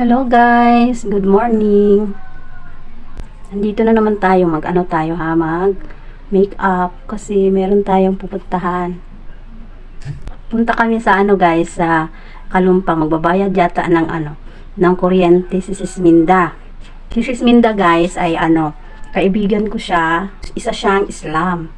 Hello guys, good morning. Nandito na naman tayo, mag ano tayo ha, mag make up kasi meron tayong pupuntahan. Punta kami sa ano guys, sa Kalumpang, magbabayad yata ng ano, ng kuryente si Sis Minda. Si Sis Minda guys ay ano, kaibigan ko siya, isa siyang Islam.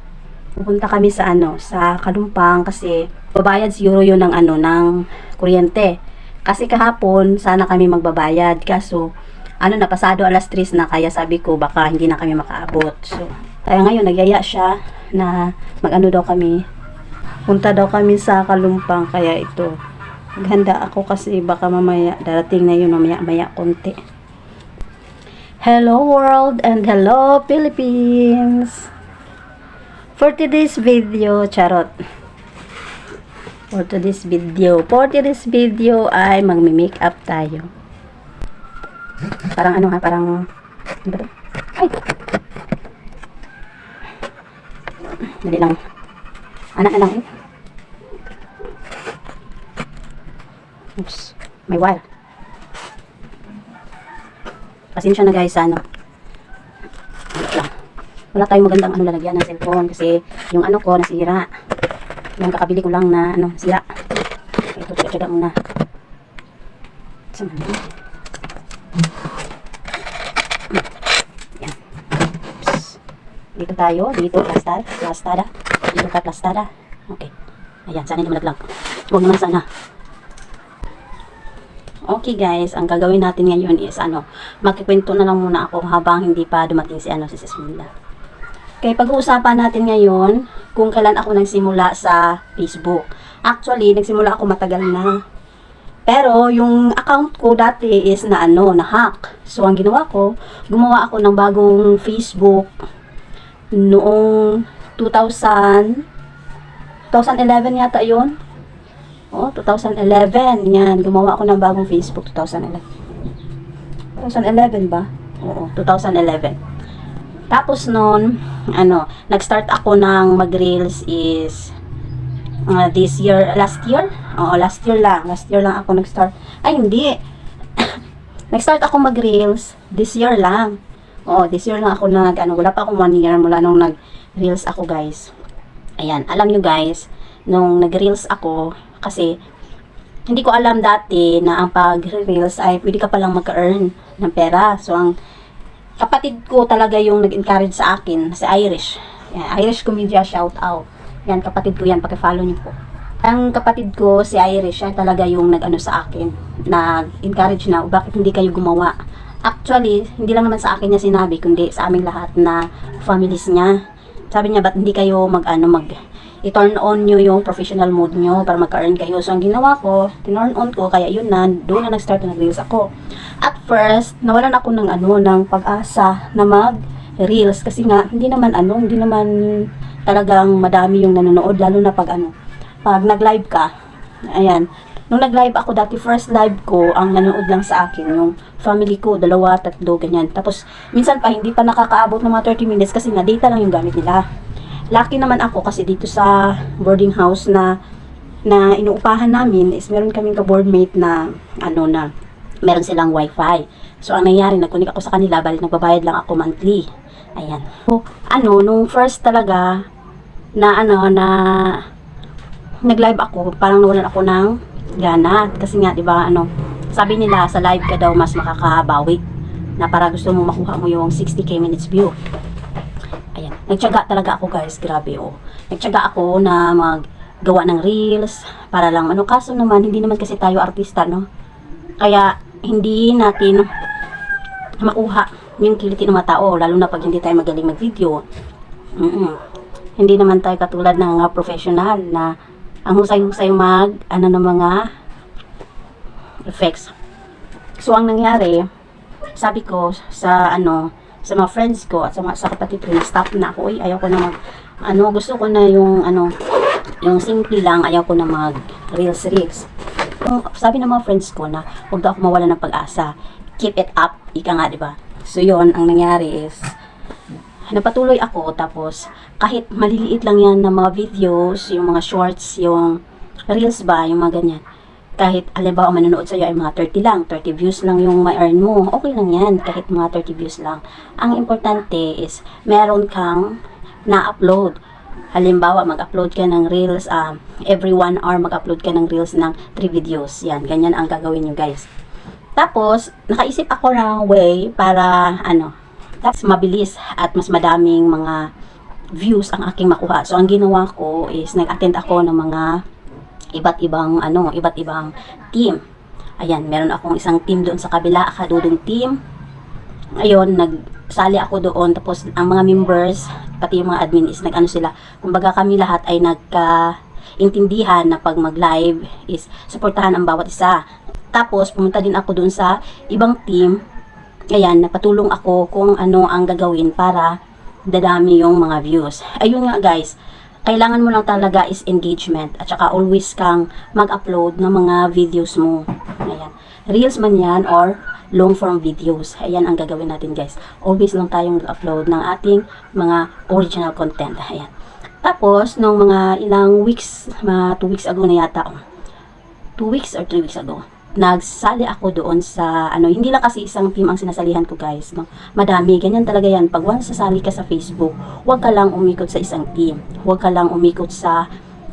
Pupunta kami sa ano, sa Kalumpang kasi babayad siguro yun ng ano, ng kuryente. Kasi kahapon, sana kami magbabayad. Kaso, ano na, pasado alas 3 na, kaya sabi ko, baka hindi na kami makaabot. So, kaya ngayon, nagyaya siya na mag-ano daw kami. Punta daw kami sa Kalumpang, kaya ito. Maghanda ako kasi baka mamaya, darating na yun, mamaya-maya konti. Hello world and hello Philippines! For today's video, charot for today's video. For today's video ay magmi-make up tayo. Parang ano ha, parang ano ba? Ay! Dali lang. Anak na lang eh. Oops. May wire. Pasensya na guys ano. Wala tayong magandang ano lalagyan ng cellphone kasi yung ano ko nasira. Yung kakabili ko lang na ano, sira. Ito, tsaga muna. Saan na? Dito tayo, dito, plastar, plastada. Dito ka, plastada. Okay. Ayan, sana hindi malaglag. Huwag naman sana. Okay guys, ang gagawin natin ngayon is ano, magkikwento na lang muna ako habang hindi pa dumating si ano si Sis Mila. Okay, pag-uusapan natin ngayon kung kailan ako nagsimula sa Facebook. Actually, nagsimula ako matagal na. Pero, yung account ko dati is na ano, na hack. So, ang ginawa ko, gumawa ako ng bagong Facebook noong 2000, 2011 yata yun. Oh, 2011. Yan, gumawa ako ng bagong Facebook 2011. 2011 ba? Oo, 2011. Tapos noon, ano, nag-start ako ng mag-reels is uh, this year, last year? Oo, last year lang. Last year lang ako nag-start. Ay, hindi. nag-start ako mag-reels this year lang. Oo, this year lang ako nag, ano, wala pa akong one year mula nung nag-reels ako, guys. Ayan, alam nyo guys, nung nag-reels ako, kasi hindi ko alam dati na ang pag-reels ay pwede ka palang magka-earn ng pera. So, ang kapatid ko talaga yung nag-encourage sa akin, si Irish. Yan, Irish Comedia, shout out. Yan, kapatid ko yan, pakifollow niyo po. Ang kapatid ko, si Irish, siya talaga yung nag-ano sa akin, nag-encourage na, bakit hindi kayo gumawa. Actually, hindi lang naman sa akin niya sinabi, kundi sa aming lahat na families niya. Sabi niya, ba't hindi kayo mag-ano, mag, i-turn on nyo yung professional mode nyo para magka-earn kayo. So, ang ginawa ko, tinurn on ko, kaya yun na, doon na nag-start na nag-reels ako. At first, nawalan ako ng ano, ng pag-asa na mag-reels kasi nga, hindi naman ano, hindi naman talagang madami yung nanonood, lalo na pag ano, pag nag-live ka, ayan, nung nag-live ako dati, first live ko, ang nanonood lang sa akin, yung family ko, dalawa, tatlo, ganyan. Tapos, minsan pa, hindi pa nakakaabot ng mga 30 minutes kasi nga, data lang yung gamit nila. Lucky naman ako kasi dito sa boarding house na na inuupahan namin is meron kaming ka-boardmate na ano na meron silang wifi. So, ang nangyari, nagkunik ako sa kanila, balik nagbabayad lang ako monthly. Ayan. So, ano, nung first talaga, na ano, na nag-live ako, parang nawalan ako ng gana. Kasi nga, di ba, ano, sabi nila, sa live ka daw mas makakabawi. Na para gusto mo makuha mo yung 60k minutes view. Nagtyaga talaga ako, guys. Grabe, oh. Nagtyaga ako na maggawa ng reels para lang ano. Kaso naman, hindi naman kasi tayo artista, no? Kaya, hindi natin makuha yung kiliti ng mga tao, lalo na pag hindi tayo magaling mag-video. Mm-mm. Hindi naman tayo katulad ng mga professional na ang husay-husay mag, ano ng mga effects. So, ang nangyari, sabi ko sa, ano, sa mga friends ko at sa, mga, sa kapatid ko, stop na ako, uy, ayaw ko na mag, ano, gusto ko na yung, ano, yung simple lang, ayaw ko na mag reels reels. Yung, sabi ng mga friends ko na, huwag daw ako mawala ng pag-asa. Keep it up, ika nga, di ba? So, yun, ang nangyari is, napatuloy ako, tapos, kahit maliliit lang yan na mga videos, yung mga shorts, yung reels ba, yung mga ganyan. Kahit halimbawa manonood sa'yo ay mga 30 lang, 30 views lang yung ma-earn mo, okay lang yan, kahit mga 30 views lang. Ang importante is, meron kang na-upload. Halimbawa, mag-upload ka ng reels, um, every 1 hour mag-upload ka ng reels ng 3 videos. Yan, ganyan ang gagawin nyo guys. Tapos, nakaisip ako ng way para, ano, tapos mabilis at mas madaming mga views ang aking makuha. So, ang ginawa ko is, nag-attend ako ng mga iba't ibang ano, iba't ibang team. Ayan, meron akong isang team doon sa kabila, akadudong team. Ayun, nagsali ako doon tapos ang mga members, pati yung mga admin is nag-ano sila. Kumbaga kami lahat ay nagka intindihan na pag mag-live is suportahan ang bawat isa. Tapos pumunta din ako doon sa ibang team. Ayan, napatulong ako kung ano ang gagawin para dadami yung mga views. Ayun nga guys, kailangan mo lang talaga is engagement at saka always kang mag-upload ng mga videos mo. Ayan. Reels man yan or long form videos. Ayan ang gagawin natin guys. Always lang tayong mag-upload ng ating mga original content. Ayan. Tapos, nung mga ilang weeks, mga 2 weeks ago na yata, 2 weeks or 3 weeks ago, nagsali ako doon sa ano hindi lang kasi isang team ang sinasalihan ko guys no? Madami ganyan talaga yan. Pag once sasali ka sa Facebook huwag ka lang umikot sa isang team. Huwag ka lang umikot sa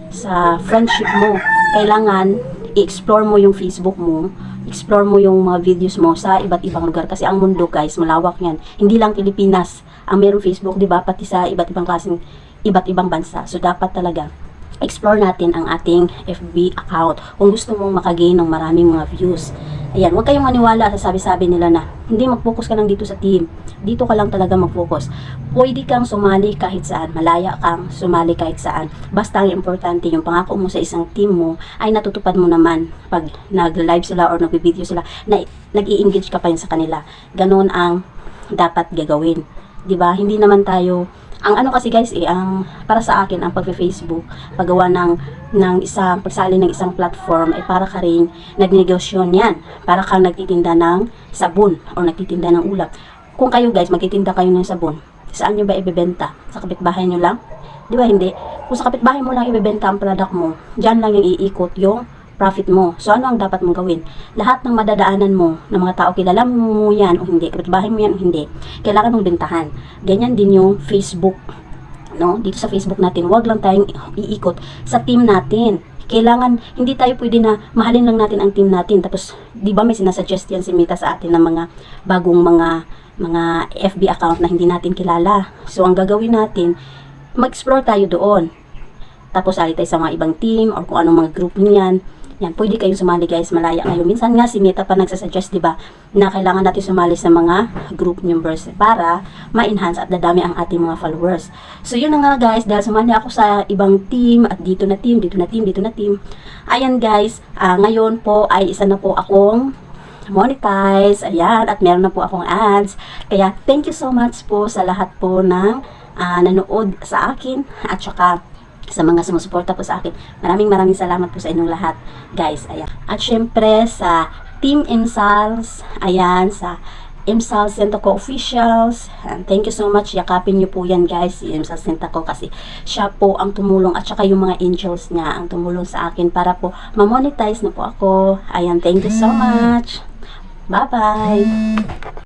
sa friendship mo. Kailangan i-explore mo yung Facebook mo explore mo yung mga videos mo sa iba't ibang lugar. Kasi ang mundo guys malawak yan hindi lang Pilipinas ang meron Facebook di ba? Pati sa iba't ibang klaseng iba't ibang bansa. So dapat talaga explore natin ang ating FB account kung gusto mong makagain ng maraming mga views. Ayan, huwag kayong maniwala sa sabi-sabi nila na hindi mag-focus ka lang dito sa team. Dito ka lang talaga mag-focus. Pwede kang sumali kahit saan. Malaya kang sumali kahit saan. Basta ang importante, yung pangako mo sa isang team mo ay natutupad mo naman pag nag-live sila or nag-video sila na nag-i-engage ka pa yun sa kanila. Ganon ang dapat gagawin. 'Di ba? Hindi naman tayo ang ano kasi guys eh, ang para sa akin ang pagpe-Facebook, paggawa ng ng isang pagsali ng isang platform ay para ka rin nagnegosyon yan. Para kang nagtitinda ng sabon o nagtitinda ng ulap. Kung kayo guys magtitinda kayo ng sabon, saan nyo ba ibebenta? Sa kapitbahay nyo lang? Di ba hindi? Kung sa kapitbahay mo lang ibebenta ang product mo, dyan lang yung iikot yung profit mo. So, ano ang dapat mong gawin? Lahat ng madadaanan mo, ng mga tao, kilala mo yan o hindi, kapitbahay mo yan o hindi, kailangan mong bentahan. Ganyan din yung Facebook. No? Dito sa Facebook natin, wag lang tayong iikot sa team natin. Kailangan, hindi tayo pwede na mahalin lang natin ang team natin. Tapos, di ba may sinasuggest yan si Mita sa atin ng mga bagong mga mga FB account na hindi natin kilala. So, ang gagawin natin, mag-explore tayo doon. Tapos, ali tayo sa mga ibang team or kung anong mga group niyan. Yan, pwede kayong sumali guys, malaya kayo. Minsan nga si Meta pa nagsasuggest, di ba, na kailangan natin sumali sa mga group members para ma-enhance at dadami ang ating mga followers. So yun na nga guys, dahil sumali ako sa ibang team at dito na team, dito na team, dito na team. Ayan guys, ah, ngayon po ay isa na po akong monetize. Ayan, at meron na po akong ads. Kaya thank you so much po sa lahat po ng ah, nanood sa akin at saka sa mga sumusuporta po sa akin. Maraming maraming salamat po sa inyong lahat, guys. Ayan. At syempre sa Team Imsals, ayan, sa Imsal Sentaco Officials. And thank you so much. Yakapin niyo po yan guys, si Imsal Sentaco kasi siya po ang tumulong at saka yung mga angels niya ang tumulong sa akin para po ma-monetize na po ako. Ayan, thank you so much. Bye-bye.